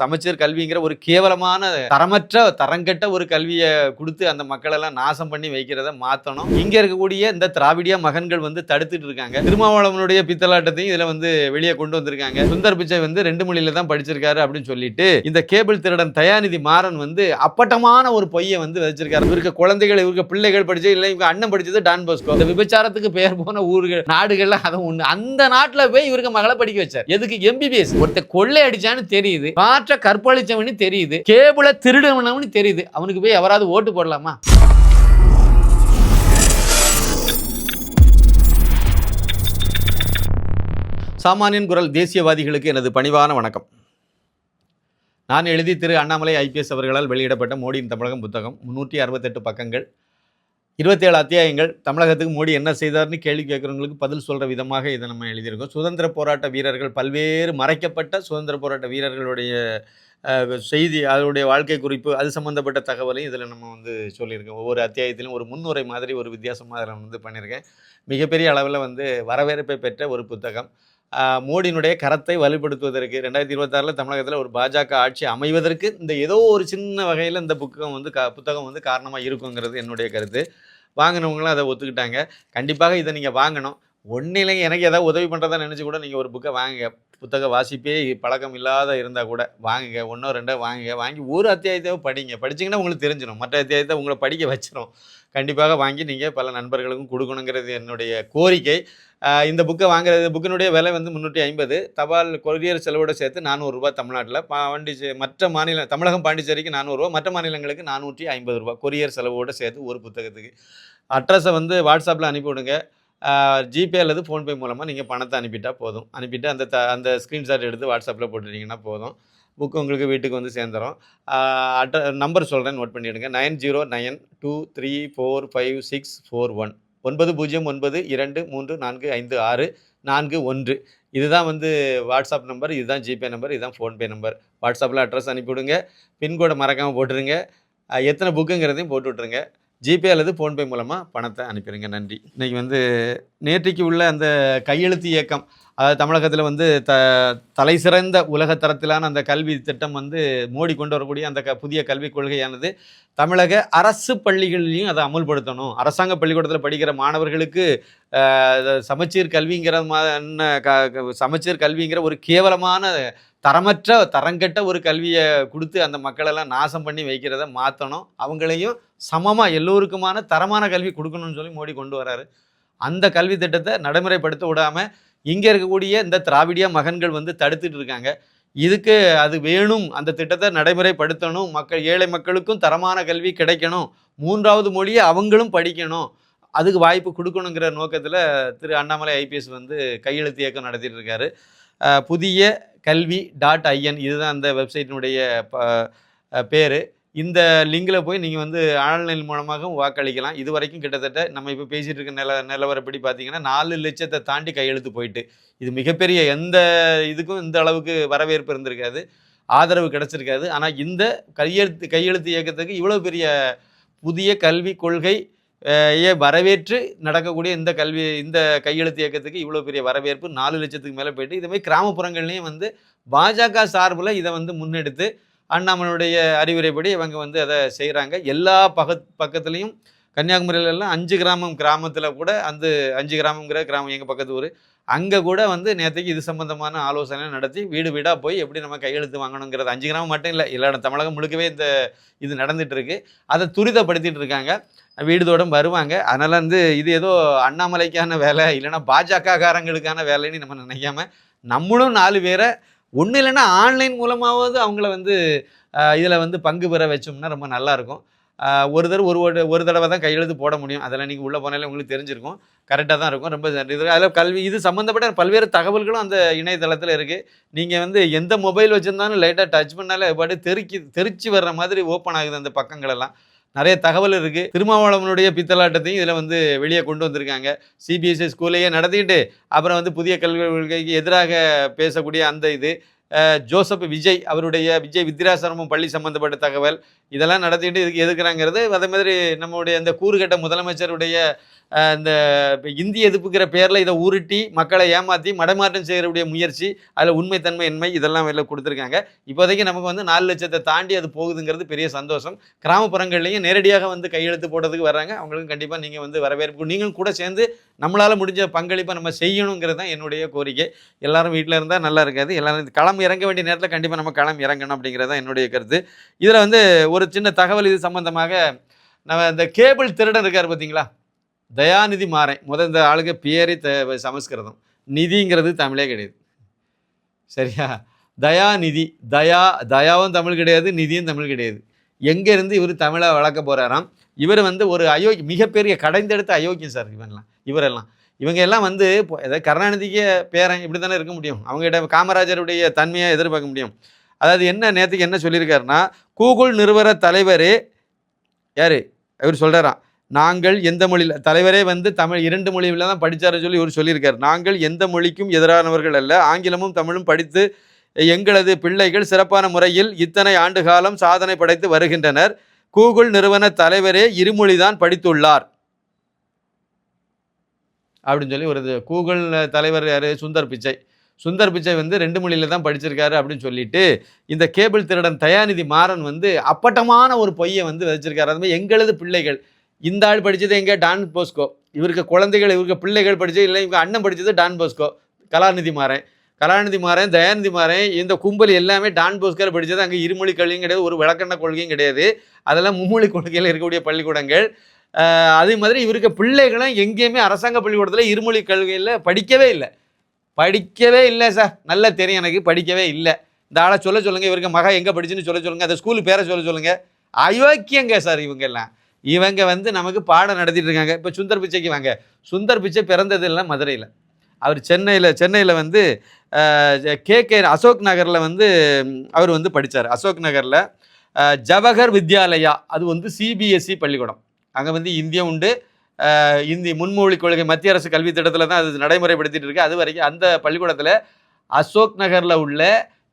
சமச்சீர் கல்விங்கிற ஒரு கேவலமான தரமற்ற தரங்கெட்ட ஒரு கல்வியை கொடுத்து அந்த மக்களெல்லாம் நாசம் பண்ணி வைக்கிறத மாற்றணும் இங்கே இருக்கக்கூடிய இந்த திராவிடிய மகன்கள் வந்து தடுத்துட்டு இருக்காங்க. திருமாவளவனுடைய பித்தலாட்டத்தையும் இதில் வந்து வெளியே கொண்டு வந்திருக்காங்க. சுந்தர் பிச்சை வந்து ரெண்டு மொழியில தான் படிச்சிருக்காரு அப்படின்னு சொல்லிட்டு இந்த கேபிள் திருடன் தயாநிதி மாறன் வந்து அப்பட்டமான ஒரு பொய்யை வந்து வச்சிருக்காரு இவருக்கு குழந்தைகள் இவருக்கு பிள்ளைகள் படிச்சு இல்லை இவங்க அண்ணன் படிச்சது டான் போஸ்கோ. இந்த விபச்சாரத்துக்கு பெயர் போன ஊர்கள் நாடுகள்ல அதை ஒண்ணு. அந்த நாட்டுல போய் இவருக்கு மகளை படிக்க வச்சார். எதுக்கு? எம்பிபிஎஸ் ஒருத்த கொள்ளை அடிச்சான்னு தெரியுது. காற்ற கற்பழிச்சவனு தெரியுது கேபிள திருடவனவனு தெரியுது. அவனுக்கு போய் எவராவது ஓட்டு போடலாமா? சாமானியன் குரல் தேசியவாதிகளுக்கு எனது பணிவான வணக்கம். நான் எழுதி திரு அண்ணாமலை ஐபிஎஸ் அவர்களால் வெளியிடப்பட்ட மோடியின் தமிழகம் புத்தகம் முன்னூற்றி அறுபத்தெட்டு பக்கங்கள் இருபத்தேழு அத்தியாயங்கள் தமிழகத்துக்கு மோடி என்ன செய்தார்னு கேள்வி கேட்குறவங்களுக்கு பதில் சொல்கிற விதமாக இதை நம்ம எழுதியிருக்கோம். சுதந்திர போராட்ட வீரர்கள் பல்வேறு மறைக்கப்பட்ட சுதந்திர போராட்ட வீரர்களுடைய செய்தி அதனுடைய வாழ்க்கை குறிப்பு அது சம்மந்தப்பட்ட தகவலையும் இதில் நம்ம வந்து சொல்லியிருக்கோம். ஒவ்வொரு அத்தியாயத்திலும் ஒரு முன்னுரை மாதிரி ஒரு வித்தியாசமாக அதில் வந்து பண்ணியிருக்கேன். மிகப்பெரிய அளவில் வந்து வரவேற்பை பெற்ற ஒரு புத்தகம். மோடியினுடைய கரத்தை வலுப்படுத்துவதற்கு ரெண்டாயிரத்தி இருபத்தாறில் தமிழகத்தில் ஒரு பாஜக ஆட்சி அமைவதற்கு இந்த ஏதோ ஒரு சின்ன வகையில் இந்த புத்தகம் வந்து க புத்தகம் வந்து காரணமாக இருக்குங்கிறது என்னுடைய கருத்து. வாங்கினவங்களும் அதை ஒத்துக்கிட்டாங்க. கண்டிப்பாக இதை நீங்கள் வாங்கணும். ஒன்றிலைங்க எனக்கு ஏதாவது உதவி பண்ணுறதா நினச்சி கூட நீங்கள் ஒரு புக்கை வாங்குங்க. புத்தக வாசிப்பே பழக்கம் இல்லாத இருந்தால் கூட வாங்குங்க. ஒன்றோ ரெண்டோ வாங்குங்க. வாங்கி ஒரு அத்தியாயத்தை படிங்க. படிச்சிங்கன்னா உங்களுக்கு தெரிஞ்சிடும் மற்ற அத்தியாயத்தை உங்களை படிக்க வச்சிடும் கண்டிப்பாக வாங்கி நீங்கள் பல நண்பர்களுக்கும் கொடுக்கணுங்கிறது என்னுடைய கோரிக்கை. இந்த புக்கை வாங்குறது புக்கினுடைய விலை வந்து முந்நூற்றி ஐம்பது. தபால் கொரியர் செலவோடு சேர்த்து நானூறுரூவா தமிழ்நாட்டில். பாண்டிச்சே மற்ற மாநிலம் தமிழகம் பாண்டிச்சேரிக்கு நானூறுரூவா மற்ற மாநிலங்களுக்கு நானூற்றி ஐம்பது ரூபா கொரியர் செலவோட சேர்த்து ஒரு புத்தகத்துக்கு. அட்ரஸை வந்து வாட்ஸ்அப்பில் அனுப்பிவிடுங்க. ஜிபே அல்லது ஃபோன்பே மூலமாக நீங்கள் பணத்தை அனுப்பிட்டால் போதும். அனுப்பிட்டு அந்த த அந்த ஸ்க்ரீன்ஷாட் எடுத்து வாட்ஸ்அப்பில் போட்டுட்டிங்கன்னா போதும். புக்கு உங்களுக்கு வீட்டுக்கு வந்து சேர்ந்துடும் அட்ர நம்பர் சொல்கிறேன் நோட் பண்ணிவிடுங்க nine zero nine two three four five six four one ஒன்பது பூஜ்ஜியம் ஒன்பது இரண்டு மூன்று நான்கு ஐந்து ஆறு நான்கு ஒன்று. இதுதான் வந்து வாட்ஸ்அப் நம்பர் இதுதான் ஜிபே நம்பர் இதுதான் ஃபோன்பே நம்பர் வாட்ஸ்அப்பில் அட்ரஸ் அனுப்பிவிடுங்க. பின்கோடை மறக்காமல் போட்டுருங்க. எத்தனை புக்குங்கிறதையும் போட்டு விட்ருங்க ஜிபே அல்லது ஃபோன்பே மூலமாக பணத்தை அனுப்பிடுங்க. நன்றி. இன்றைக்கி வந்து நேற்றைக்கு உள்ள அந்த கையெழுத்து இயக்கம் அதாவது தமிழகத்தில் வந்து த தலை சிறந்த உலகத்தரத்திலான அந்த கல்வி திட்டம் வந்து மோடி கொண்டு வரக்கூடிய அந்த க புதிய கல்விக் கொள்கையானது தமிழக அரசு பள்ளிகளிலையும் அதை அமுல்படுத்தணும். அரசாங்க பள்ளிக்கூடத்தில் படிக்கிற மாணவர்களுக்கு சமச்சீர் கல்விங்கிற மா- க- சமச்சீர் கல்விங்கிற ஒரு கேவலமான தரமற்ற தரங்கெட்ட ஒரு கல்வியை கொடுத்து அந்த மக்களெல்லாம் நாசம் பண்ணி வைக்கிறத மாற்றணும் அவங்களையும் சமமாக எல்லோருக்குமான தரமான கல்வி கொடுக்கணும்னு சொல்லி மோடி கொண்டு வராரு. அந்த கல்வி திட்டத்தை நடைமுறைப்படுத்த விடாமல் இங்கே இருக்கக்கூடிய இந்த திராவிடிய மகன்கள் வந்து தடுத்துட்டு இருக்காங்க. இதுக்கு அது வேணும். அந்த திட்டத்தை நடைமுறைப்படுத்தணும். மக்கள் ஏழை மக்களுக்கும் தரமான கல்வி கிடைக்கணும். மூன்றாவது மொழியை அவங்களும் படிக்கணும். அதுக்கு வாய்ப்பு கொடுக்கணுங்கிற நோக்கத்தில் திரு அண்ணாமலை ஐபிஎஸ் வந்து கையெழுத்து இயக்கம் நடத்திட்டு இருக்காரு. புதிய கல்வி டாட் ஐஎன் இதுதான் அந்த வெப்சைட்டினுடைய பேர். இந்த லிங்கில் போய் நீங்கள் வந்து ஆன்லைன் மூலமாகவும் வாக்களிக்கலாம். இது வரைக்கும் கிட்டத்தட்ட நம்ம இப்போ பேசிகிட்டு இருக்க நில நிலவரப்படி பார்த்தீங்கன்னா நாலு லட்சத்தை தாண்டி கையெழுத்து போயிட்டு. இது மிகப்பெரிய எந்த இதுக்கும் இந்த அளவுக்கு வரவேற்பு இருந்திருக்காது. ஆதரவு கிடைச்சிருக்காது. ஆனால் இந்த கையெழுத்து கையெழுத்து இயக்கத்துக்கு இவ்வளோ பெரிய புதிய கல்வி கொள்கை வரவேற்று நடக்கக்கூடிய இந்த கல்வி இந்த கையெழுத்து இயக்கத்துக்கு இவ்வளோ பெரிய வரவேற்பு. நாலு லட்சத்துக்கு மேலே போயிட்டு இதுமாதிரி கிராமப்புறங்கள்லேயும் வந்து பாஜக சார்பில் இதை வந்து முன்னெடுத்து அண்ணாமலையுடைய அறிவுரைப்படி இவங்க வந்து அதை செய்கிறாங்க. எல்லா பக பக்கத்துலேயும் கன்னியாகுமரியிலலாம் அஞ்சு கிராமம் கிராமத்தில் கூட அந்த அஞ்சு கிராமங்கிற கிராமம் எங்கள் பக்கத்து ஊர். அங்கே கூட வந்து நேற்றுக்கு இது சம்பந்தமான ஆலோசனை நடத்தி வீடு வீடாக போய் எப்படி நம்ம கையெழுத்து வாங்கணுங்கிறது. அஞ்சு கிராமம் மட்டும் இல்லை எல்லா தமிழகம் முழுக்கவே இந்த இது நடந்துகிட்ருக்கு அதை துரிதப்படுத்திகிட்டு இருக்காங்க. வீடுதோடும் வருவாங்க. அதனால் வந்து இது ஏதோ அண்ணாமலைக்கான வேலை இல்லைன்னா பாஜக காரங்களுக்கான வேலைன்னு நம்ம நினைக்காம நம்மளும் நாலு பேரை ஒன்றும் இல்லைன்னா ஆன்லைன் மூலமாவது அவங்கள வந்து இதில் வந்து பங்கு பெற வச்சோம்னா ரொம்ப நல்லாயிருக்கும் ஒரு தடவை ஒரு ஒரு- ஒரு தடவை தான் கையெழுத்து போட முடியும். அதெல்லாம் நீங்கள் உள்ளே போனாலே உங்களுக்கு தெரிஞ்சிருக்கும். கரெக்டாக தான் இருக்கும். ரொம்ப இது அதில் கல்வி இது சம்மந்தப்பட்ட பல்வேறு தகவல்களும் அந்த இணையதளத்தில் இருக்குது நீங்கள் வந்து எந்த மொபைல் வச்சுருந்தாலும் லைட்டாக டச் பண்ணாலே பாட்டு தெருக்கி தெரிச்சு வர்ற மாதிரி ஓப்பன் ஆகுது அந்த பக்கங்களெல்லாம் நிறைய தகவல் இருக்குது திருமாவளவனுடைய பித்தலாட்டத்தையும் இதில் வந்து வெளியே கொண்டு வந்திருக்காங்க. சிபிஎஸ்சி ஸ்கூலையே நடத்திட்டு அப்புறம் வந்து புதிய கல்வி கொள்கைக்கு எதிராக பேசக்கூடிய அந்த இது. ஜோசப் விஜய் அவருடைய விஜய் வித்யாசிரமம் பள்ளி சம்பந்தப்பட்ட தகவல். இதெல்லாம் நடத்திட்டு இதுக்கு எதுக்குறாங்கிறது அதே மாதிரி நம்முடைய இந்த கூறுகட்ட முதலமைச்சருடைய இந்த இந்திய எதிர்ப்புங்கிற பேரில் இதை உருட்டி மக்களை ஏமாற்றி மடமாற்றம் செய்யக்கூடிய முயற்சி அதில் உண்மைத்தன்மை என்மை இதெல்லாம் வெளில கொடுத்துருக்காங்க. இப்போதைக்கு நமக்கு வந்து நாலு லட்சத்தை தாண்டி அது போகுதுங்கிறது பெரிய சந்தோஷம். கிராமப்புறங்கள்லையும் நேரடியாக வந்து கையெழுத்து போடுறதுக்கு வர்றாங்க அவங்களுக்கும் கண்டிப்பாக நீங்கள் வந்து வரவேற்பு நீங்களும் கூட சேர்ந்து நம்மளால் முடிஞ்ச பங்களிப்பை நம்ம செய்யணுங்கிறது தான் என்னுடைய கோரிக்கை. எல்லாரும் வீட்டில் இருந்தால் நல்லா இருக்காது எல்லாரும் இந்த களம் இறங்க வேண்டிய நேரத்தில் கண்டிப்பாக நம்ம களம் இறங்கணும் அப்படிங்கிறது தான் என்னுடைய கருத்து. இதில் வந்து ஒரு சின்ன தகவல் இது சம்மந்தமாக நம்ம இந்த கேபிள் திருடன் இருக்கார் பார்த்தீங்களா தயாநிதி மாறேன். முத இந்த ஆளுக்கு பேரே த சமஸ்கிருதம். நிதிங்கிறது தமிழே கிடையாது. சரியா? தயாநிதி தயா தயாவும் தமிழ் கிடையாது நிதியும் தமிழ் கிடையாது. எங்கேருந்து இவர் தமிழை வளர்க்க போகிறாராம் இவர் வந்து ஒரு அயோக்கிய மிகப்பெரிய கடைந்தெடுத்த அயோக்கியம் சார் இவன்லாம் இவரெல்லாம். இவங்க எல்லாம் வந்து இப்போ ஏதாவது கருணாநிதிக்கு பேரன் இப்படி தானே இருக்க முடியும். அவங்ககிட்ட காமராஜருடைய தன்மையை எதிர்பார்க்க முடியும். அதாவது என்ன நேற்றுக்கு என்ன சொல்லியிருக்காருன்னா கூகுள் நிறுவன தலைவர் யார்? இவர் சொல்கிறாராம் நாங்கள் எந்த மொழியில் தலைவரே வந்து தமிழ் இரண்டு மொழியில் தான் படித்தாருன்னு சொல்லி இவர் சொல்லியிருக்கார். நாங்கள் எந்த மொழிக்கும் எதிரானவர்கள் அல்ல. ஆங்கிலமும் தமிழும் படித்து எங்களது பிள்ளைகள் சிறப்பான முறையில் இத்தனை ஆண்டு காலம் சாதனை படைத்து வருகின்றனர். கூகுள் நிறுவன தலைவரே இருமொழி தான் படித்துள்ளார். அப்படின்னு சொல்லி ஒரு இது கூகுள் தலைவர் யார்? சுந்தர் பிச்சை. சுந்தர் பிச்சை வந்து ரெண்டு மொழியில் தான் படிச்சிருக்காரு அப்படின்னு சொல்லிட்டு இந்த கேபிள் திருடன் தயாநிதி மாறன் வந்து அப்பட்டமான ஒரு பொய்யை வந்து விதைச்சிருக்காரு. அது மாதிரி எங்களது பிள்ளைகள். இந்த ஆள் படித்தது எங்கே? Don Bosco. இவருக்கு குழந்தைகள் இவருக்கு பிள்ளைகள் படித்தது இல்லை இவங்க அண்ணன் படித்தது டான் போஸ்கோ. கலாநிதி மாறன். கலாநிதி மாறன் தயாநிதி மாறன் இந்த கும்பல் எல்லாமே டான் போஸ்கர் படித்தது அங்கே இருமொழி கல்வியும் கிடையாது ஒரு விளக்கண்ண கொள்கையும் கிடையாது. அதெல்லாம் மும்மொழி கொள்கையில் இருக்கக்கூடிய பள்ளிக்கூடங்கள். அதே மாதிரி இவருக்கு பிள்ளைகளும் எங்கேயுமே அரசாங்க பள்ளிக்கூடத்தில் இருமொழி கல்வியில் படிக்கவே இல்லை. படிக்கவே இல்லை சார் நல்லா தெரியும் எனக்கு படிக்கவே இல்லை. இந்த ஆளை சொல்ல சொல்லுங்கள் இவருக்கு மகா எங்கே படிச்சுன்னு சொல்ல சொல்லுங்கள் அந்த ஸ்கூல் பேரை சொல்ல சொல்லுங்கள் அயோக்கியங்க சார் இவங்க எல்லாம் இவங்க வந்து நமக்கு பாடம் நடத்திட்டு இருக்காங்க. இப்போ சுந்தர் பிச்சைக்கு வாங்க. சுந்தர் பிச்சை பிறந்தது எல்லாம் மதுரையில். அவர் சென்னையில் சென்னையில் வந்து கே. கே. அசோக் நகரில் வந்து அவர் வந்து படித்தார் அசோக் நகரில் ஜவஹர் வித்யாலயா அது வந்து சிபிஎஸ்சி பள்ளிக்கூடம். அங்கே வந்து இந்தியம் உண்டு. இந்தி முன்மொழி கொள்கை மத்திய அரசு கல்வி திட்டத்தில் தான் அது நடைமுறைப்படுத்திட்டு இருக்கு. அது வரைக்கும் அந்த பள்ளிக்கூடத்தில் அசோக் நகரில் உள்ள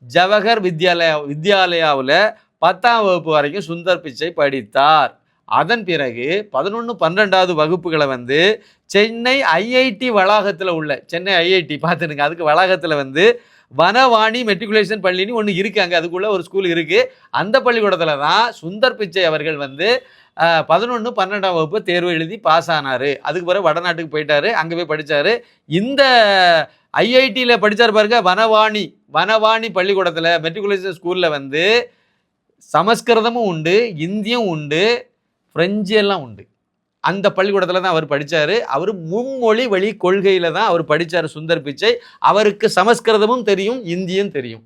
ஜவஹர் வித்யாலயா வித்யாலயாவில் பத்தாம் வகுப்பு வரைக்கும் சுந்தர் பிச்சை படித்தார். அதன் பிறகு பதினொன்று பன்னெண்டாவது வகுப்புகளை வந்து சென்னை ஐஐடி வளாகத்தில் உள்ள சென்னை ஐஐடி பார்த்துடுங்க அதுக்கு வளாகத்தில் வந்து வனவாணி மெட்ரிகுலேஷன் பள்ளின்னு ஒன்று இருக்குது அங்கே. அதுக்குள்ளே ஒரு ஸ்கூல் இருக்குது அந்த பள்ளிக்கூடத்தில் தான் சுந்தர் பிச்சை அவர்கள் வந்து பதினொன்று பன்னெண்டாம் வகுப்பு தேர்வு எழுதி பாஸ் ஆனார். அதுக்கு பிறகு வடநாட்டுக்கு போயிட்டாரு. அங்கே போய் படித்தார் இந்த ஐஐடியில் படித்தார் பாருங்க வனவாணி. வனவாணி பள்ளிக்கூடத்தில் மெட்ரிகுலேஷன் ஸ்கூலில் வந்து சமஸ்கிருதமும் உண்டு இந்தியும் உண்டு ஃப்ரெஞ்சு எல்லாம் உண்டு. அந்த பள்ளிக்கூடத்தில் தான் அவர் படித்தார் அவர் மும்மொழி வழி கொள்கையில் தான் அவர் படித்தார் சுந்தர் பிச்சை. அவருக்கு சமஸ்கிருதமும் தெரியும் இந்தியும் தெரியும்.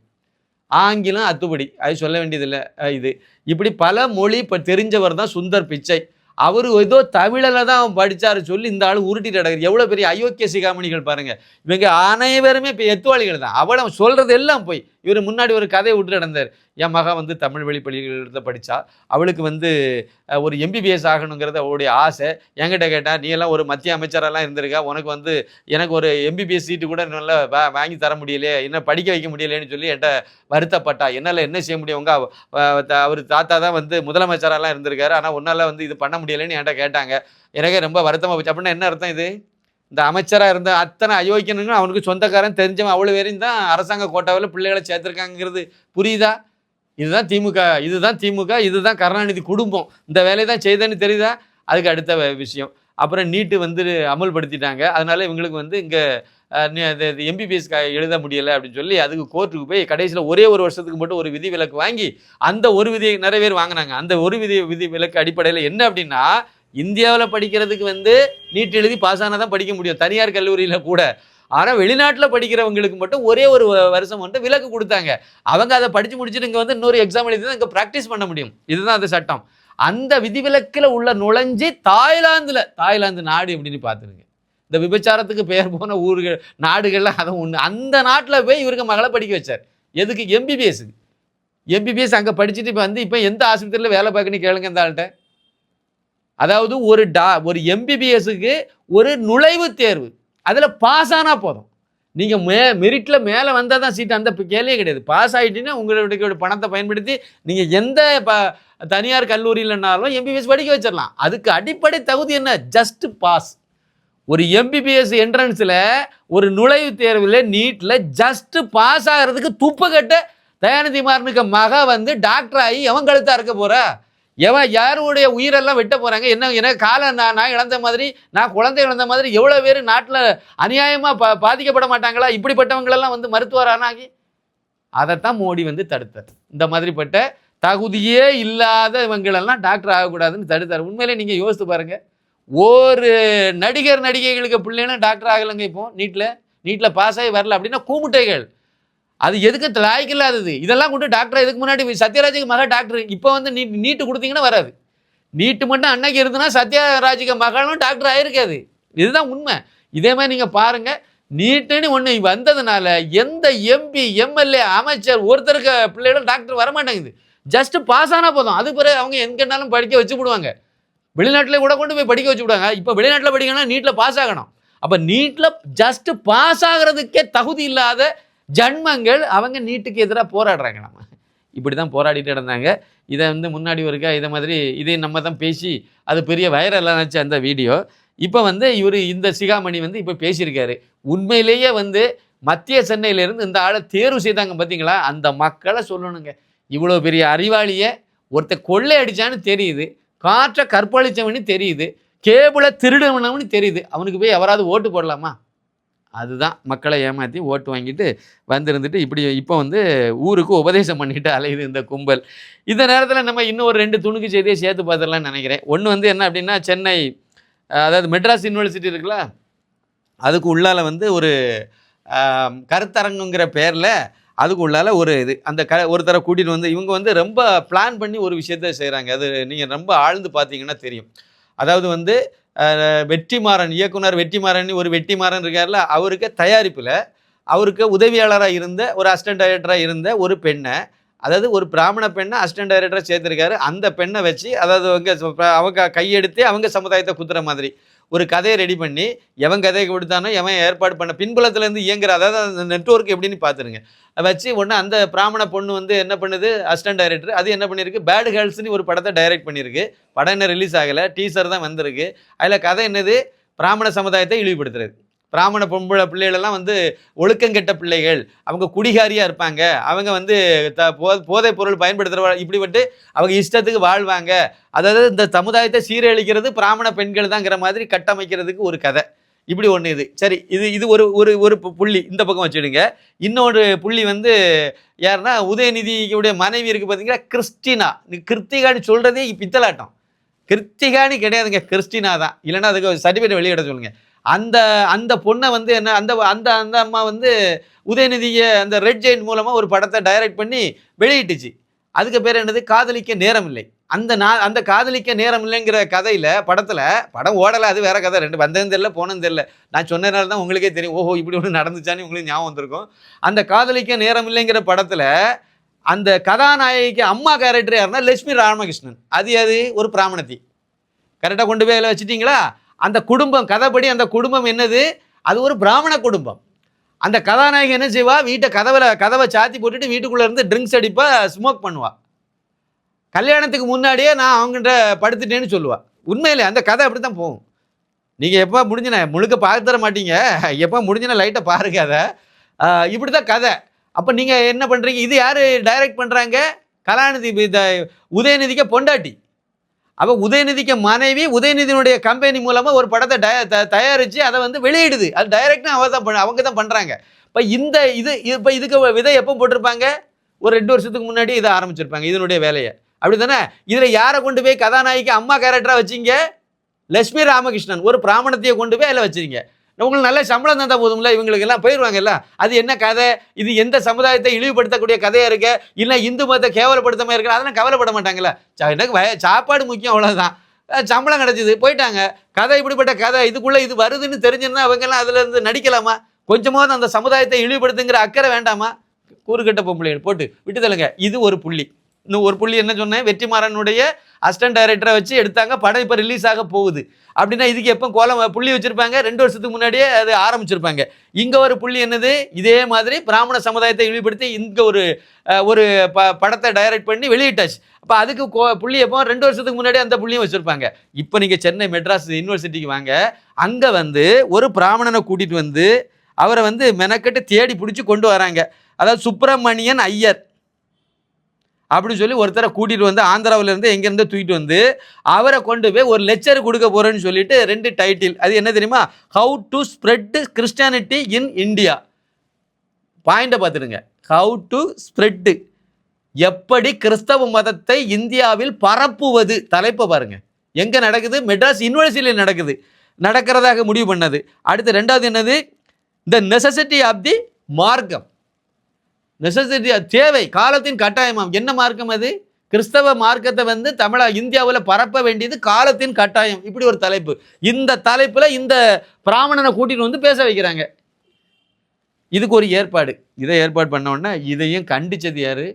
ஆங்கிலம் அத்துப்படி. அது சொல்ல வேண்டியதில்லை. இது. இப்படி பல மொழி இப்போ தெரிஞ்சவர் தான் சுந்தர் பிச்சை. அவர் ஏதோ தமிழில் தான் அவன் படித்தாரு சொல்லி இந்த ஆள் உருட்டிட்டு கிடக்குது எவ்வளோ பெரிய அயோக்கிய சிகாமணிகள் பாருங்க. இவங்க அனைவருமே இப்போ எத்துவாளிகள் தான். அவளை சொல்கிறது எல்லாம் போய் இவர் முன்னாடி ஒரு கதையை விட்டு நடந்தார். என் மகன் வந்து தமிழ் வழி பள்ளிகளில் படித்தா அவளுக்கு வந்து ஒரு எம்பிபிஎஸ் ஆகணுங்கிறது அவளுடைய ஆசை. என்கிட்ட கேட்டால் நீ எல்லாம் ஒரு மத்திய அமைச்சரெல்லாம் இருந்திருக்கா? உனக்கு வந்து எனக்கு ஒரு எம்பிபிஎஸ் சீட்டு கூட நல்லா வாங்கி தர முடியலையே. என்ன படிக்க வைக்க முடியலையேன்னு சொல்லி என்கிட்ட வருத்தப்பட்டா. என்னால் என்ன செய்ய முடியும்? உங்க அவர் தாத்தா தான் வந்து முதலமைச்சரெல்லாம் இருந்திருக்காரு. ஆனால் உன்னால் வந்து இது பண்ண முடியலைன்னு என்கிட்ட கேட்டாங்க. எனக்கே ரொம்ப வருத்தமாக போச்சு. அப்படின்னா என்ன அர்த்தம் இது? இந்த அமைச்சராக இருந்த அத்தனை அயோக்கியனுங்க அவனுக்கு சொந்தக்காரன் தெரிஞ்சவன் அவ்வளோ பேரையும் தான் அரசாங்க கோட்டாவில் பிள்ளைகளை சேர்த்துருக்காங்கிறது புரியுதா? இதுதான் திமுக இதுதான் திமுக இதுதான் கருணாநிதி குடும்பம். இந்த வேலையை தான் செய்தேன்னு தெரியுதா? அதுக்கு அடுத்த விஷயம். அப்புறம் நீட்டு வந்து அமல்படுத்திட்டாங்க. அதனால இவங்களுக்கு வந்து இங்கே எம்பிபிஎஸ் எழுத முடியலை அப்படின்னு சொல்லி அதுக்கு கோர்ட்டுக்கு போய் கடைசியில் ஒரே ஒரு வருஷத்துக்கு மட்டும் ஒரு விதி விலக்கு வாங்கி அந்த ஒரு விதியை நிறைய பேர் வாங்கினாங்க. அந்த ஒரு விதி விதி விலக்கு அடிப்படையில் என்ன அப்படின்னா இந்தியாவில் படிக்கிறதுக்கு வந்து நீட் எழுதி பாஸ் ஆனால் தான் படிக்க முடியும். தனியார் கல்லூரியில் கூட. ஆனால் வெளிநாட்டில் படிக்கிறவங்களுக்கு மட்டும் ஒரே ஒரு வருஷம் வந்துட்டு விலக்கு கொடுத்தாங்க. அவங்க அதை படித்து முடிச்சுட்டு இங்கே வந்து இன்னொரு எக்ஸாம் எழுதி தான் இங்கே ப்ராக்டிஸ் பண்ண முடியும். இதுதான் அந்த சட்டம். அந்த விதிவிலக்கில் உள்ள நுழைஞ்சு தாய்லாந்தில் தாய்லாந்து நாடு எப்படின்னு பார்த்துருங்க இந்த விபச்சாரத்துக்கு பெயர் போன ஊர்கள் நாடுகள்லாம் அதை ஒன்று அந்த நாட்டில் போய் இவருக்கு மகளை படிக்க வச்சார். எதுக்கு? எம்பிபிஎஸ்க்கு எம்பிபிஎஸ் அங்கே படிச்சுட்டு இப்போ வந்து இப்போ எந்த ஆஸ்பத்திரியில் வேலை பார்க்கணும் கேளுங்க இந்த ஆள்கிட்ட. அதாவது ஒரு டா ஒரு எம்பிபிஎஸ்க்கு ஒரு நுழைவுத் தேர்வு. அதில் பாஸ் ஆனால் போதும். நீங்கள் மே மெரிட்டில் மேலே வந்தால் தான் சீட் அந்த கேள்வியே கிடையாது. பாஸ் ஆகிட்டீங்கன்னா உங்களுடைய பணத்தை பயன்படுத்தி நீங்கள் எந்த ப தனியார் கல்லூரியிலனாலும் எம்பிபிஎஸ் படிக்க வச்சிடலாம். அதுக்கு அடிப்படை தகுதி என்ன? ஜஸ்ட் பாஸ் ஒரு எம்பிபிஎஸ் என்ட்ரன்ஸில் ஒரு நுழைவுத் தேர்வில் நீட்டில் ஜஸ்ட் பாஸ் ஆகிறதுக்கு துப்பக்கட்ட தயாநிதி மாறனுக்கு மக வந்து டாக்டர் ஆகி எவன் கழுத்தாக இருக்க போகிறா எவன் யாருடைய உயிரெல்லாம் வெட்ட போகிறாங்க என்ன எனக்கு காலை நான் நான் இழந்த மாதிரி நான் குழந்தை இழந்த மாதிரி எவ்வளோ பேர் நாட்டில் அநியாயமாக பா பாதிக்கப்பட மாட்டாங்களா? இப்படிப்பட்டவங்களெல்லாம் வந்து மருத்துவரானாகி அதைத்தான் மோடி வந்து தடுத்தார். இந்த மாதிரிப்பட்ட தகுதியே இல்லாத இவங்களெல்லாம் டாக்டர் ஆகக்கூடாதுன்னு தடுத்தார். உண்மையிலே நீங்கள் யோசித்து பாருங்கள் ஒரு நடிகர் நடிகைகளுக்கு பிள்ளைன்னு டாக்டர் ஆகலைங்க இப்போ நீட்டில் நீட்டில் பாஸ் ஆகி வரல அப்படின்னா கூமுட்டைகள். அது எதுக்கு லாய்க்கு இல்லாதது? இதெல்லாம் கொண்டு டாக்டர் இதுக்கு முன்னாடி சத்யராஜுக்கு மக டாக்டர் இப்போ வந்து நீட் நீட்டு கொடுத்தீங்கன்னா வராது. நீட்டு மட்டும் அன்னைக்கு இருந்ததுன்னா சத்யராஜுக்கு மகளும் டாக்டர் ஆயிருக்காது. இதுதான் உண்மை. இதே மாதிரி நீங்கள் பாருங்கள் நீட்டுன்னு ஒன்று வந்ததுனால எந்த எம்பி எம்எல்ஏ அமைச்சர் ஒருத்தருக்கு பிள்ளைகளும் டாக்டர் வர மாட்டேங்குது ஜஸ்ட் பாஸ் ஆனால் போதும். அது பிறகு அவங்க எங்கன்னாலும் படிக்க வச்சு விடுவாங்க. வெளிநாட்டில் கூட கொண்டு போய் படிக்க வச்சு விடுவாங்க. இப்போ வெளிநாட்டில் படிக்கணும்னா நீட்டில் பாஸ் ஆகணும். அப்போ நீட்டில் ஜஸ்ட் பாஸ் ஆகிறதுக்கே தகுதி இல்லாத ஜன்மங்கள் அவங்க நீட்டுக்கு எதிராக போராடுறாங்க நம்ம. இப்படி தான் போராடிட்டு இருந்தாங்க இதை வந்து முன்னாடி ஒருக்கா இதை மாதிரி இதை நம்ம தான் பேசி அது பெரிய வைரலாக நினச்ச அந்த வீடியோ. இப்போ வந்து இவர் இந்த சிகாமணி வந்து இப்போ பேசியிருக்காரு. உண்மையிலேயே வந்து மத்திய சென்னையிலேருந்து இந்த ஆளை தேர்வு செய்தாங்க பார்த்தீங்களா அந்த மக்களை சொல்லணுங்க. இவ்வளோ பெரிய அறிவாளியை ஒருத்தர் கொள்ளை அடித்தான்னு தெரியுது. காற்றை கற்பழித்தவனு தெரியுது. கேபிளை திருடவனவனு தெரியுது. அவனுக்கு போய் எவராவது ஓட்டு போடலாமா? அதுதான் மக்களை ஏமாற்றி ஓட்டு வாங்கிட்டு வந்திருந்துட்டு இப்படி இப்போ வந்து ஊருக்கு உபதேசம் பண்ணிட்டு அலையுது இந்த கும்பல். இந்த நேரத்தில் நம்ம இன்னும் ஒரு ரெண்டு துணுக்கு செய்தியை சேர்த்து பார்த்துடலாம்னு நினைக்கிறேன். ஒன்று வந்து என்ன அப்படின்னா சென்னை அதாவது மெட்ராஸ் யூனிவர்சிட்டி இருக்குல்ல அதுக்கு உள்ளால வந்து ஒரு கருத்தரங்குங்கிற பேரில் அதுக்கு உள்ளால ஒரு இது அந்த க ஒருத்தரை கூட்டிகிட்டு வந்து இவங்க வந்து ரொம்ப பிளான் பண்ணி ஒரு விஷயத்த செய்கிறாங்க அது நீங்கள் ரொம்ப ஆழ்ந்து பார்த்தீங்கன்னா தெரியும். அதாவது வந்து வெற்றிமாறன் இயக்குனர் வெற்றிமாறன் ஒரு வெற்றிமாறன் இருக்கார்ல அவருக்கு தயாரிப்பில் அவருக்கு உதவியாளராக இருந்த ஒரு அசிஸ்டன்ட் டைரக்டராக இருந்த ஒரு பெண்ணை அதாவது ஒரு பிராமண பெண்ணை அசிஸ்டன்ட் டைரக்டராக சேர்த்துருக்காரு. அந்த பெண்ணை வச்சு அதாவது அவங்க அவங்க கையெடுத்து அவங்க சமுதாயத்தை குத்துற மாதிரி. ஒரு கதையை ரெடி பண்ணி எவன் கதையை கொடுத்தானோ எவன் ஏற்பாடு பண்ண பின்புலத்துலேருந்து இயங்குற அதாவது அந்த நெட்வொர்க் எப்படின்னு பார்த்துருங்க. வச்சு ஒன்று அந்த பிராமண பொண்ணு வந்து என்ன பண்ணுது? அசிஸ்டன்ட் டைரக்டர் அது என்ன பண்ணியிருக்கு? பேட் கேர்ள்ஸ்னு ஒரு படத்தை டைரக்ட் பண்ணியிருக்கு. படம் என்ன ரிலீஸ் ஆகலை. டீசர் தான் வந்திருக்கு. அதில் கதை என்னது? பிராமண சமுதாயத்தை இழிவுபடுத்துறது. பிராமண பொம்பளை பிள்ளைகளெல்லாம் வந்து ஒழுக்கங்கெட்ட பிள்ளைகள். அவங்க குடிகாரியாக இருப்பாங்க. அவங்க வந்து த போ போதைப் பொருள் பயன்படுத்துகிற இப்படிப்பட்டு அவங்க இஷ்டத்துக்கு வாழ்வாங்க. அதாவது இந்த சமுதாயத்தை சீரழிக்கிறது பிராமண பெண்கள் தாங்கிற மாதிரி கட்டமைக்கிறதுக்கு ஒரு கதை. இப்படி ஒன்று இது. சரி இது இது ஒரு ஒரு ஒரு பு- புள்ளி. இந்த பக்கம் வச்சுடுங்க. இன்னொரு புள்ளி வந்து யாருன்னா உதயநிதியுடைய மனைவி இருக்குது பார்த்தீங்கன்னா கிறிஸ்டினா. நீ கிருத்திகான்னு சொல்கிறதே பித்தலாட்டம். கிருத்திகான்னு கிடையாதுங்க. கிறிஸ்டினா தான் இல்லைன்னா அதுக்கு சர்டிஃபிகேட் வெளியிட சொல்லுங்கள் அந்த அந்த பொண்ணை வந்து என்ன அந்த அந்த அந்த அம்மா வந்து உதயநிதியை அந்த ரெட் ஜெயின் மூலமாக ஒரு படத்தை டைரக்ட் பண்ணி வெளியிட்டுச்சு. அதுக்கு பேர் என்னது? காதலிக்க நேரம் இல்லை அந்த நான் அந்த காதலிக்க நேரம் இல்லைங்கிற கதையில் படத்தில் படம் ஓடலை அது வேற கதை. ரெண்டு வந்ததும் தெரியல போனதும் தெரியல. நான் சொன்னதுனால தான் உங்களுக்கே தெரியும். ஓஹோ இப்படி ஒன்று நடந்துச்சான்னு உங்களுக்கு ஞாபகம் வந்திருக்கும். அந்த காதலிக்க நேரம் இல்லைங்கிற படத்தில் அந்த கதாநாயகிக்கு அம்மா கேரக்டர் யாருன்னா லட்சுமி ராமகிருஷ்ணன். அது அது ஒரு பிராமணத்தி. கரெக்டாக கொண்டு போய் அதில் வச்சுட்டிங்களா? அந்த குடும்பம் கதைப்படி அந்த குடும்பம் என்னது? அது ஒரு பிராமண குடும்பம். அந்த கதாநாயகி என்ன செய்வா? வீட்டை கதவில் கதவை சாத்தி போட்டுட்டு வீட்டுக்குள்ளே இருந்து ட்ரிங்க்ஸ் அடிப்பா ஸ்மோக் பண்ணுவாள் கல்யாணத்துக்கு முன்னாடியே நான் அவங்ககிட்ட படுத்துட்டேன்னு சொல்லுவாள் உண்மையிலே அந்த கதை அப்படி தான் போகும். நீங்கள் எப்போ முடிஞ்சின முழுக்க பார்த்து தர மாட்டீங்க. எப்போ முடிஞ்சினா லைட்டை பாருங்க அதை. இப்படி தான் கதை. அப்போ நீங்கள் என்ன பண்ணுறீங்க இது யார் டைரக்ட் பண்ணுறாங்க கலாநிதி இந்த உதயநிதிக்கு பொண்டாட்டி? அப்போ உதயநிதிக்கு மனைவி உதயநிதியினுடைய கம்பெனி மூலமாக ஒரு படத்தை டய த- தயாரித்து அதை வந்து வெளியிடுது. அது டைரக்டாக அவ தான் பண்ண அவங்க தான் பண்ணுறாங்க இப்போ இந்த இது இப்போ இதுக்கு விதை எப்போ போட்டிருப்பாங்க? ஒரு ரெண்டு வருஷத்துக்கு முன்னாடி இதை ஆரம்பிச்சிருப்பாங்க இதனுடைய வேலையை. அப்படி தானே இதில் யாரை கொண்டு போய் கதாநாயகி அம்மா கேரக்டராக வச்சீங்க? லட்சுமி ராமகிருஷ்ணன். ஒரு பிராமணத்தையை கொண்டு போய் அதில் வச்சிருங்க. உங்களுக்கு நல்ல சம்பளம் தந்தா போதும்ல? இவங்களுக்கு எல்லாம் போயிடுவாங்கல்ல அது என்ன கதை? இது எந்த சமுதாயத்தை இழிவுபடுத்தக்கூடிய கதையா இருக்கு? இல்லை இந்து மதத்தை கேவலப்படுத்தாமல் இருக்கு? அதெல்லாம் கவலைப்பட மாட்டாங்கல்ல? எனக்கு வய- சாப்பாடு முக்கியம் அவ்வளவுதான். சம்பளம் கிடச்சிது போயிட்டாங்க. கதை இப்படிப்பட்ட கதை இதுக்குள்ள இது வருதுன்னு தெரிஞ்சிருந்தா அவங்க எல்லாம் அதுல இருந்து நடிக்கலாமா? கொஞ்சமாவது அந்த சமுதாயத்தை இழிவுபடுத்துங்கிற அக்கறை வேண்டாமா? கூறுகட்ட பொம்பளைகள் போட்டு விட்டுதலுங்க. இது ஒரு புள்ளி. இன்னும் ஒரு புள்ளி என்ன சொன்னேன்? வெற்றிமாறனுடைய அசிஸ்டன்ட் டைரக்டரை வச்சு எடுத்தாங்க. படம் இப்போ ரிலீஸ் ஆக போகுது. அப்படின்னா இதுக்கு எப்போ கோலம் புள்ளி வச்சிருப்பாங்க? ரெண்டு வருஷத்துக்கு முன்னாடியே அது ஆரம்பிச்சிருப்பாங்க. இங்கே ஒரு புள்ளி என்னது? இதே மாதிரி பிராமண சமுதாயத்தை இழிவுபடுத்தி இங்கே ஒரு ஒரு ப படத்தை டைரக்ட் பண்ணி வெளியிட்டாச்சு. அப்போ அதுக்கு கோ புள்ளி எப்போ? ரெண்டு வருஷத்துக்கு முன்னாடி அந்த புள்ளியும் வச்சுருப்பாங்க. இப்போ நீங்கள் சென்னை மெட்ராஸ் யூனிவர்சிட்டிக்கு வாங்க. அங்கே வந்து ஒரு பிராமணனை கூட்டிகிட்டு வந்து அவரை வந்து மெனக்கெட்டு தேடி பிடிச்சி கொண்டு வராங்க. அதாவது சுப்பிரமணியன் ஐயர். அப்படின்னு சொல்லி ஒருத்தரை கூட்டிகிட்டு வந்து ஆந்திராவிலேருந்து எங்கேருந்து தூக்கிட்டு வந்து அவரை கொண்டு போய் ஒரு லெக்சர் கொடுக்க போகிறேன்னு சொல்லிட்டு ரெண்டு டைட்டில் அது என்ன தெரியுமா? How to spread Christianity in India பாயிண்டை பார்த்துடுங்க. ஹவு டு ஸ்ப்ரெட்டு எப்படி கிறிஸ்தவ மதத்தை இந்தியாவில் பரப்புவது? தலைப்பை பாருங்கள் எங்கே நடக்குது? மெட்ராஸ் யூனிவர்சிட்டியில் நடக்குது. நடக்கிறதாக முடிவு பண்ணது. அடுத்து ரெண்டாவது என்னது? த நெசசிட்டி ஆஃப் தி மார்க்கம். நெசசிட்டி தேவை காலத்தின் கட்டாயமாம். என்ன மார்க்கம் அது? கிறிஸ்தவ மார்க்கத்தை வந்து தமிழா இந்தியாவில் பரப்ப வேண்டியது காலத்தின் கட்டாயம். இப்படி ஒரு தலைப்பு. இந்த தலைப்பில் இந்த பிராமணனை கூட்டிட்டு வந்து பேச வைக்கிறாங்க. இதுக்கு ஒரு ஏற்பாடு. இதை ஏற்பாடு பண்ண உடனே இதையும் கண்டிச்சது யாரு?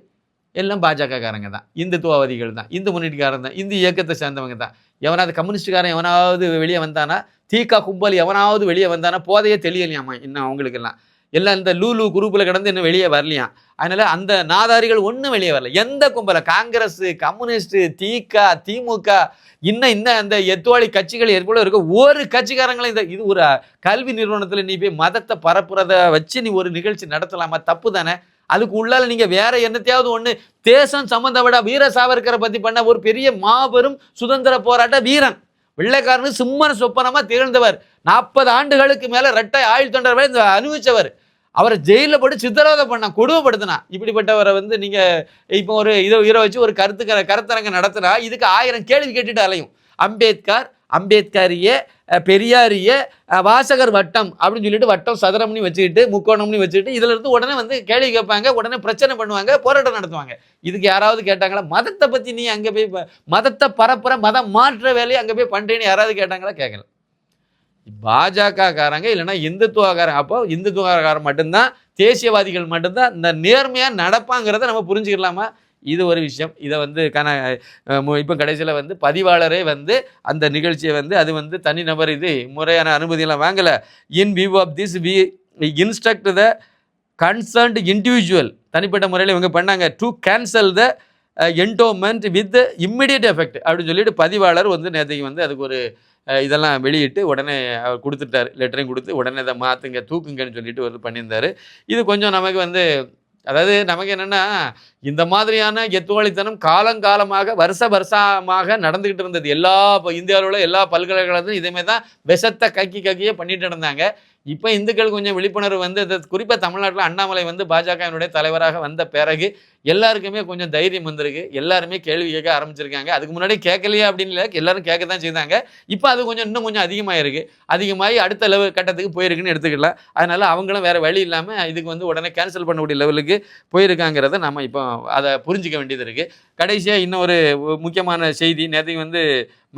எல்லாம் பாஜகக்காரங்க தான். இந்துத்துவவாதிகள் தான். இந்து முன்னணிக்காரன் தான். இந்து இயக்கத்தை சேர்ந்தவங்க தான். எவனாவது கம்யூனிஸ்டுக்காரன் எவனாவது வெளியே வந்தானா தீக்கா கும்பல் எவனாவது வெளியே வந்தானா போதையே தெளியலையாமா? இன்னும் அவங்களுக்கெல்லாம். எல்லாம் இந்த லூலு குரூப்பில் கிடந்து இன்னும் வெளியே வரலையாம் அதனால அந்த நாதாரிகள் ஒன்றும் வெளியே வரல. எந்த கும்பல? காங்கிரஸ் கம்யூனிஸ்ட்டு தீகா திமுக இன்னும் இன்னும் அந்த எத்துவாளி கட்சிகள் எவ்வளோ இருக்க ஒரு கட்சிக்காரங்களும் இந்த இது ஒரு கல்வி நிறுவனத்தில் நீ போய் மதத்தை பரப்புறத வச்சு நீ ஒரு நிகழ்ச்சி நடத்தலாமா? தப்பு தானே. அதுக்கு உள்ளால நீங்க வேற என்னத்தையாவது ஒன்று தேசம் சம்பந்தப்பட வீர சாவர்கரை பத்தி பண்ண ஒரு பெரிய மாபெரும் சுதந்திர போராட்ட வீரன். வெள்ளைக்காரனு சிம்மன சொப்பனமா திகழ்ந்தவர். நாற்பது ஆண்டுகளுக்கு மேல ரெட்டை ஆயுள் தொண்டர் இந்த அனுபவிச்சவர். அவரை ஜெயிலில் போட்டு சித்திரவதை பண்ணான் கொடுமைப்படுத்தினா இப்படிப்பட்டவரை வந்து நீங்க இப்போ ஒரு இதை உயிரை வச்சு ஒரு கருத்து கருத்தரங்க நடத்தினா இதுக்கு ஆயிரம் கேள்வி கேட்டுட்டு அலையும். அம்பேத்கர் அம்பேத்கரிய பெரியாரிய வாசகர் வட்டம் அப்படின்னு சொல்லிட்டு வட்டம் சதுரம்னு வச்சுக்கிட்டு முக்கோணம்னு வச்சுக்கிட்டு இதில் இருந்து உடனே வந்து கேள்வி கேட்பாங்க உடனே பிரச்சனை பண்ணுவாங்க போராட்டம் நடத்துவாங்க. இதுக்கு யாராவது கேட்டாங்களா மதத்தை பற்றி நீ அங்கே போய் மதத்தை பரப்புற மதம் மாற்ற வேலையை அங்கே போய் பண்றேன்னு யாராவது கேட்டாங்களா? கேட்கல பாஜகக்காரங்க இல்லைன்னா இந்துத்துவக்காரங்க அப்போ இந்துத்துவக்காரன் மட்டும்தான் தேசியவாதிகள் மட்டும்தான் இந்த நேர்மையாக நடப்பாங்கிறத நம்ம புரிஞ்சுக்கலாமா? இது ஒரு விஷயம். இதை வந்து கன இப்போ கடைசியில் வந்து பதிவாளரே வந்து அந்த நிகழ்ச்சியை வந்து அது வந்து தனிநபர் இது முறையான அனுமதியெல்லாம் வாங்கலை. In view of this we instruct the concerned individual தனிப்பட்ட முறையில் இவங்க பண்ணாங்க. To cancel the endowment with immediate effect அப்படின்னு சொல்லிட்டு பதிவாளர் வந்து நேற்றுக்கு வந்து அதுக்கு ஒரு இதெல்லாம் வெளியிட்டு உடனே அவர் கொடுத்துட்டார். லெட்டரையும் கொடுத்து உடனே இதை மாற்றுங்க தூக்குங்கன்னு சொல்லிட்டு வந்து பண்ணியிருந்தாரு. இது கொஞ்சம் நமக்கு வந்து அதாவது நமக்கு என்னென்னா இந்த மாதிரியான எத்துவாளித்தனம் காலங்காலமாக வருஷ வருஷமாக நடந்துக்கிட்டு இருந்தது. எல்லா இப்போ இந்தியாவில் உள்ள எல்லா பல்கலைக்கழகத்திலும் இதேமாதிரி தான் விஷத்தை கக்கி கக்கியே பண்ணிட்டு இருந்தாங்க இப்போ இந்துக்கள் கொஞ்சம் விழிப்புணர்வு வந்து குறிப்பாக தமிழ்நாட்டில் அண்ணாமலை வந்து பாஜகவினுடைய தலைவராக வந்த பிறகு எல்லாருக்குமே கொஞ்சம் தைரியம் வந்திருக்கு. எல்லாருமே கேள்வி கேட்க ஆரம்பிச்சிருக்காங்க. அதுக்கு முன்னாடி கேட்கலையா அப்படின்னு இல்லை எல்லாரும் கேட்க தான் செய்தாங்க. இப்போ அது கொஞ்சம் இன்னும் கொஞ்சம் அதிகமாயிருக்கு. அதிகமாகி அடுத்த லெவல் கட்டத்துக்கு போயிருக்குன்னு எடுத்துக்கலாம் அதனால அவங்களும் வேறு வழி இல்லாமல் இதுக்கு வந்து உடனே கேன்சல் பண்ணக்கூடிய லெவலுக்கு போயிருக்காங்கிறத நம்ம இப்போ அதை புரிஞ்சிக்க வேண்டியது இருக்குது கடைசியாக இன்னொரு முக்கியமான செய்தி நேற்று வந்து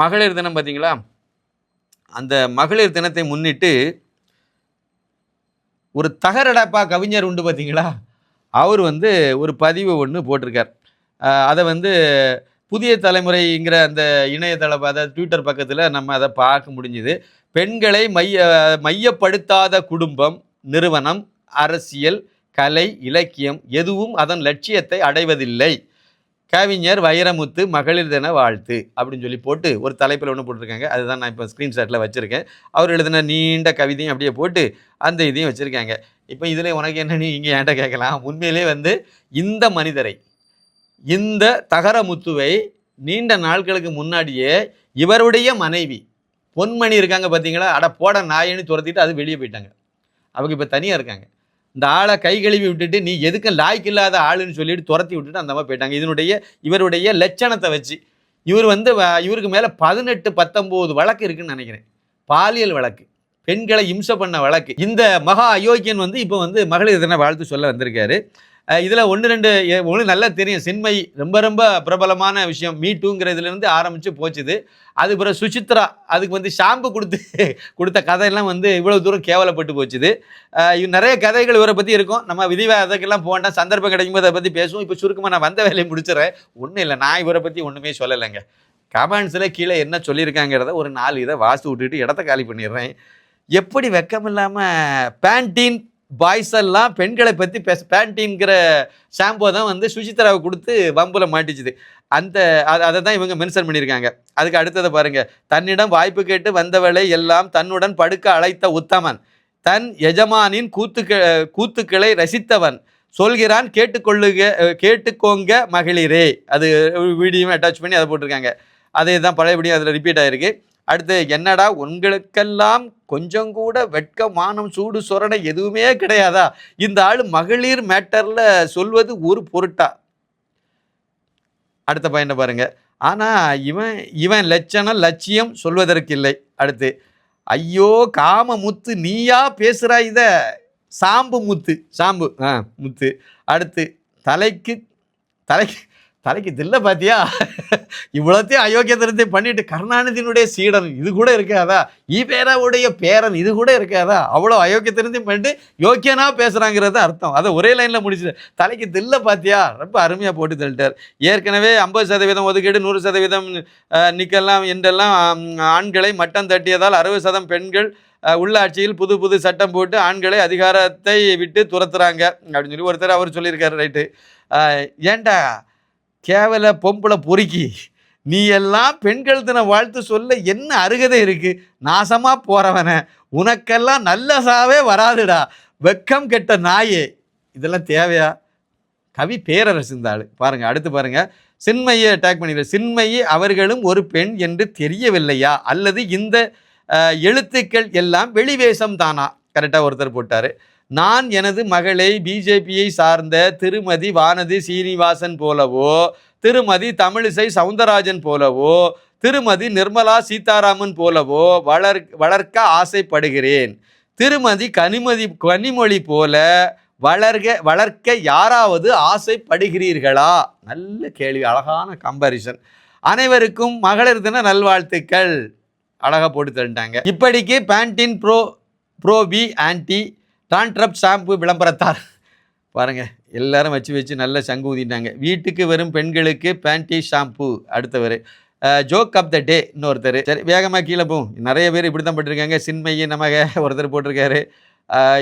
மகளிர் தினம் பார்த்தீங்களா அந்த மகளிர் தினத்தை முன்னிட்டு ஒரு தகரடப்பா கவிஞர் உண்டு பார்த்தீங்களா? அவர் வந்து ஒரு பதிவு ஒன்று போட்டிருக்கார். அதை வந்து புதிய தலைமுறைங்கிற அந்த இணையதள அதாவது ட்விட்டர் பக்கத்தில் நம்ம அதை பார்க்க முடிஞ்சுது. பெண்களை மைய மையப்படுத்தாத குடும்பம் நிறுவனம் அரசியல் கலை இலக்கியம் எதுவும் அதன் லட்சியத்தை அடைவதில்லை. கவிஞர் வைரமுத்து மகளிர் தின வாழ்த்து அப்படின்னு சொல்லி போட்டு ஒரு தலைப்பில் ஒன்று போட்டிருக்காங்க. அதுதான் நான் இப்போ ஸ்க்ரீன்ஷாட்டில் வச்சுருக்கேன். அவர் எழுதின நீண்ட கவிதையும் அப்படியே போட்டு அந்த இதையும் வச்சுருக்காங்க. இப்போ இதில் உனக்கு என்ன நீ இங்கே என்கிட்ட கேட்கலாம். உண்மையிலே வந்து இந்த மனிதரை இந்த தகரமுத்துவை நீண்ட நாட்களுக்கு முன்னாடியே இவருடைய மனைவி பொன்மணி இருக்காங்க பார்த்தீங்களா அட போட நாயின்னு துரத்திட்டு அது வெளியே போயிட்டாங்க. அவங்க இப்போ தனியாக இருக்காங்க. இந்த ஆளை கை கழுவி விட்டுட்டு நீ எதுக்கும் லாய்க்கு இல்லாத ஆளுன்னு சொல்லிட்டு துரத்தி விட்டுட்டு அந்த மாதிரி போயிட்டாங்க. இதனுடைய இவருடைய லட்சணத்தை வச்சு இவர் வந்து வ- இவருக்கு மேலே பதினெட்டு பத்தொம்போது வழக்கு இருக்குன்னு நினைக்கிறேன். பாலியல் வழக்கு பெண்களை இம்சை பண்ண வழக்கு. இந்த மகா அயோக்கியன் வந்து இப்போ வந்து மகளிர் தின வாழ்த்து சொல்ல வந்திருக்காரு. இதில் ஒன்று ரெண்டு உங்களுக்கு நல்லா தெரியும். சின்மை ரொம்ப ரொம்ப பிரபலமான விஷயம். மீ டூங்கிறதுலேருந்து ஆரம்பித்து போச்சுது. அது பிறகு சுசித்ரா அதுக்கு வந்து ஷாம்பு கொடுத்து கொடுத்த கதையெல்லாம் வந்து இவ்வளோ தூரம் கேவலப்பட்டு போச்சுது. நிறைய கதைகள் இவரை பற்றி இருக்கும். நம்ம விதிவாதத்துக்கெல்லாம் போகண்டா சந்தர்ப்பம் கிடைக்கும்போது அதை பற்றி பேசுவோம். இப்போ சுருக்கமாக நான் வந்த வேலையை முடிச்சிடறேன். ஒன்றும் இல்லை. நான் இவரை பற்றி ஒன்றுமே சொல்லலைங்க. கமெண்ட்ஸில் கீழே என்ன சொல்லியிருக்காங்கிறத ஒரு நாலு இதை வாசி விட்டுட்டு இடத்த காலி பண்ணிடுறேன். எப்படி வெக்கம் இல்லாமல் பேண்டீன் பாய்ஸ் எல்லாம் பெண்களை பற்றி பேச பேண்டிங்கிற ஷாம்போ தான் வந்து சுஜித்ராவை கொடுத்து வம்புல மாட்டிச்சுது. அந்த அதை தான் இவங்க மென்ஷன் பண்ணியிருக்காங்க. அதுக்கு அடுத்ததை பாருங்கள் தன்னிடம் வாய்ப்பு கேட்டு வந்தவளை எல்லாம் தன்னுடன் படுக்க அழைத்த உத்தமன். தன் எஜமானின் கூத்துக்க கூத்துக்களை ரசித்தவன். சொல்கிறான் கேட்டுக்கொள்ளுக கேட்டுக்கோங்க மகளிரே. அது வீடியோவும் அட்டாச் பண்ணி அதை போட்டிருக்காங்க. அதே தான் பழையபடியும் அதில் ரிப்பீட் ஆகிருக்கு அடுத்து என்னடா உங்களுக்கெல்லாம் கொஞ்சம் கூட வெட்க மானம் சூடு சொரணை எதுவுமே கிடையாதா? இந்த ஆள் மகளிர் மேட்டரில் சொல்வது ஒரு பொருட்டா? அடுத்த பையனை பாருங்க ஆனால் இவன் இவன் லட்சணம் லட்சியம் சொல்வதற்கில்லை அடுத்து ஐயோ காம முத்து நீயா பேசுகிறா இத? சாம்பு முத்து சாம்பு ஆ முத்து. அடுத்து தலைக்கு தலைக்கு தலைக்கு தில்ல பாத்தியா? இவ்வளோத்தையும் அயோக்கியத்தனத்தை பண்ணிட்டு கருணாநிதியினுடைய சீடன் இது கூட இருக்காதா? ஈபேராவுடைய பேரன் இது கூட இருக்காதா? அவ்வளோ அயோக்கியத்தனத்தையும் பண்ணிட்டு யோக்கியனா பேசுகிறாங்கிறது அர்த்தம். அதை ஒரே லைனில் முடிச்சு தலைக்கு தில்ல பாத்தியா? ரொம்ப அருமையாக போட்டு தள்ளிட்டார். ஏற்கனவே ஐம்பது சதவீதம் ஒதுக்கீடு நூறு சதவீதம் அஹ், என்றெல்லாம் ஆண்களை மட்டம் தட்டியதால் அறுபது சதம் பெண்கள் உள்ளாட்சியில் புது புது சட்டம் போட்டு ஆண்களை அதிகாரத்தை விட்டு துரத்துறாங்க. அப்படின்னு சொல்லி ஒருத்தர் அவர் சொல்லியிருக்காரு ரைட்டு. ஏன்டா கேவல பொம்பளை பொறுக்கி. நீ எல்லாம் பெண்கள் தின வாழ்த்து சொல்ல என்ன அருகதை இருக்கு? நாசமா போறவன. உனக்கெல்லாம் நல்ல சாவே வராதுடா. வெக்கம் கெட்ட நாயே. இதெல்லாம் தேவையா? கவி பேரரசு இந்த ஆளு. பாருங்க அடுத்து பாருங்க. சின்மையை அட்டாக் பண்ணிடுற சின்மையை அவர்களும் ஒரு பெண் என்று தெரியவில்லையா? அல்லது இந்த எழுத்துக்கள் எல்லாம் வெளிவேஷம் தானா? கரெக்டாக ஒருத்தர் போட்டார். நான் எனது மகளை பிஜேபியை சார்ந்த திருமதி வானதி சீனிவாசன் போலவோ திருமதி தமிழிசை சவுந்தரராஜன் போலவோ திருமதி நிர்மலா சீதாராமன் போலவோ வளர் வளர்க்க ஆசைப்படுகிறேன். திருமதி கனிமதி கனிமொழி போல வளர்க வளர்க்க யாராவது ஆசைப்படுகிறீர்களா? நல்ல கேள்வி அழகான கம்பாரிசன் அனைவருக்கும் மகளிர் தின நல்வாழ்த்துக்கள். அழகாக போட்டு தள்ளிட்டாங்க இப்படிக்கு Pantene pro pro V anti dandruff shampoo விளம்பரத்தார் பாருங்கள் எல்லாரும் வச்சு வச்சு நல்ல சங்கு ஊதிட்டாங்க வீட்டுக்கு வரும் பெண்களுக்கு பேண்டி ஷாம்பு அடுத்தவர். ஜோக் ஆஃப் த டே இன்னொருத்தர். சரி வேகமாக கீழே போகும் நிறைய பேர் இப்படி தான் போட்டிருக்காங்க. சின்மையை நமக ஒருத்தர் போட்டிருக்காரு.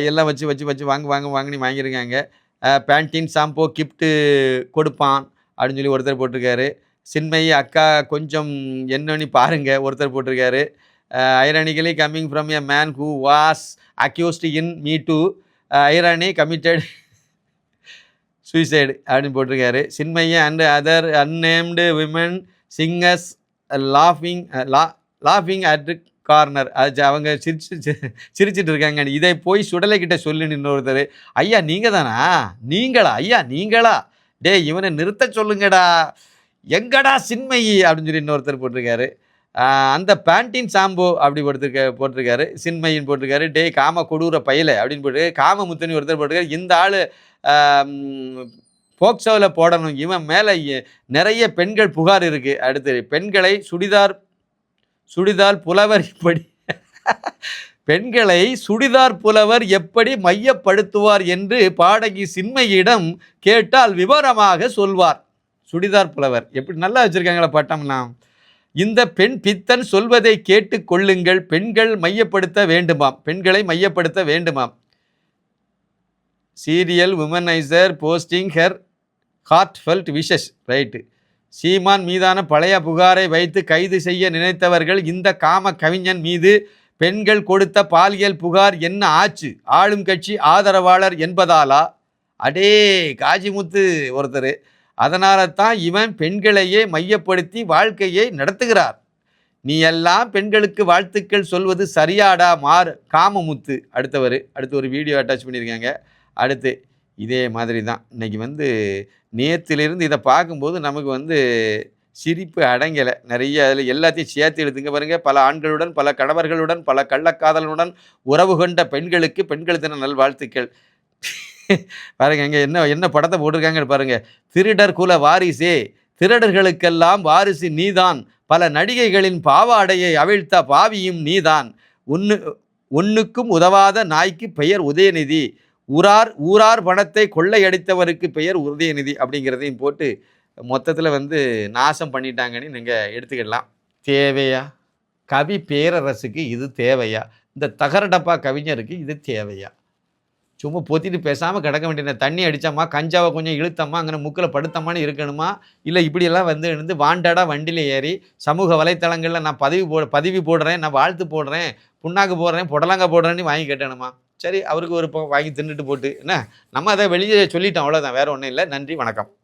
எல்லாம் வச்சு வச்சு வச்சு வாங்க வாங்க வாங்கி வாங்கியிருக்காங்க. பேண்டின் ஷாம்போ கிஃப்ட்டு கொடுப்பான் அப்படின்னு சொல்லி ஒருத்தர் போட்டிருக்காரு. சின்மை அக்கா கொஞ்சம் என்னன்னு பாருங்கள் ஒருத்தர் போட்டிருக்காரு. Ironically coming from a man who was accused in me too Irani committed suicide அப்படின்னு போட்டிருக்காரு. Chinmayi and other unnamed women singers லாஃபிங் லா லாஃபிங் அட் கார்னர் அது அவங்க சிரிச்சு சிரிச்சிட்டு இருக்காங்க. இதை போய் சுடலை கிட்ட சொல்லு இன்னொருத்தர் ஐயா நீங்கள் தானா? நீங்களா? ஐயா நீங்களா? டேய் இவனை நிறுத்த சொல்லுங்கடா. எங்கடா சின்மயி? அப்படின்னு சொல்லி இன்னொருத்தர் போட்டிருக்காரு. அந்த பேண்டின் சாம்பு அப்படி போட்டுருக்க போட்டிருக்காரு. சின்மையின் போட்டிருக்காரு. டேய் காம கொடூர பயில அப்படின்னு போட்டு காம முத்தனி ஒருத்தர் போட்டிருக்காரு. இந்த ஆள் போக்சோவில் போடணும். இவன் மேலே நிறைய பெண்கள் புகார் இருக்குது அடுத்து பெண்களை சுடிதார் சுடிதார் புலவர் இப்படி பெண்களை சுடிதார் புலவர் எப்படி மையப்படுத்துவார் என்று பாடகி சின்மையிடம் கேட்டால் விவரமாக சொல்வார். சுடிதார் புலவர். எப்படி நல்லா வச்சிருக்காங்களா பட்டம்லாம். இந்த பெண் பித்தன் சொல்வதை கேட்டு கொள்ளுங்கள். பெண்கள் மையப்படுத்த வேண்டுமாம். பெண்களை மையப்படுத்த வேண்டுமாம். Serial womaniser posting her heart felt wishes right Seeman மீதான பழைய புகாரை வைத்து கைது செய்ய நினைத்தவர்கள் இந்த காம கவிஞன் மீது பெண்கள் கொடுத்த பாலியல் புகார் என்ன ஆச்சு? ஆளும் கட்சி ஆதரவாளர் என்பதாலா? அடே காஜிமுத்து ஒருத்தர். அதனால தான் இவன் பெண்களையே மையப்படுத்தி வாழ்க்கையை நடத்துகிறார். நீ எல்லாம் பெண்களுக்கு வாழ்த்துக்கள் சொல்வது சரியாடா மாறு. காமமுத்து. அடுத்தவர் அடுத்து ஒரு வீடியோ அட்டாச் பண்ணியிருக்காங்க. அடுத்து இதே மாதிரி தான் இன்னைக்கு வந்து நேத்திலிருந்து இதை பார்க்கும்போது நமக்கு வந்து சிரிப்பு அடங்கலை. நிறைய அதில் எல்லாத்தையும் சேர்த்து எடுத்துங்க பாருங்கள் பல ஆண்களுடன் பல கணவர்களுடன் பல கள்ளக்காதலனுடன் உறவு கொண்ட பெண்களுக்கு பெண்கள் தின நல்வாழ்த்துக்கள். பாருங்க இங்கே என்ன என்ன படத்தை போட்டிருக்காங்கன்னு பாருங்க. திருடர் குல வாரிசே திருடர்களுக்கெல்லாம் வாரிசு நீதான். பல நடிகைகளின் பாவாடையை அவிழ்த்த பாவியும் நீதான். ஒன்று ஒன்றுக்கும் உதவாத நாய்க்கு பெயர் உதயநிதி. ஊரார் ஊரார் பணத்தை கொள்ளையடித்தவருக்கு பெயர் உதயநிதி அப்படிங்கிறதையும் போட்டு மொத்தத்தில் வந்து நாசம் பண்ணிட்டாங்கன்னு நீங்கள் எடுத்துக்கிடலாம். தேவையா? கவி பேரரசுக்கு இது தேவையா? இந்த தகரடப்பா கவிஞருக்கு இது தேவையா? சும்மா பொத்திட்டு பேசாமல் கிடக்க வேண்டிய தண்ணி அடித்தம்மா கஞ்சாவை கொஞ்சம் இழுத்தம்மா அங்கே முக்கில் படுத்தம்மான்னு இருக்கணுமா? இல்லை இப்படியெல்லாம் வந்து இருந்து வாண்டடாக வண்டியில் ஏறி சமூக வலைத்தளங்களில் நான் பதிவு போ பதிவு போடுறேன் நான் வாழ்த்து போடுறேன் புண்ணாக்கு போடுறேன் புடலங்காய் போடுறேன்னு வாங்கி கேட்டணுமா சரி அவருக்கு ஒரு வாங்கி தின்னுட்டு போட்டு என்ன? நம்ம அதை வெளியே சொல்லிட்டோம் அவ்வளோதான் வேறு ஒன்றும் இல்லை. நன்றி வணக்கம்.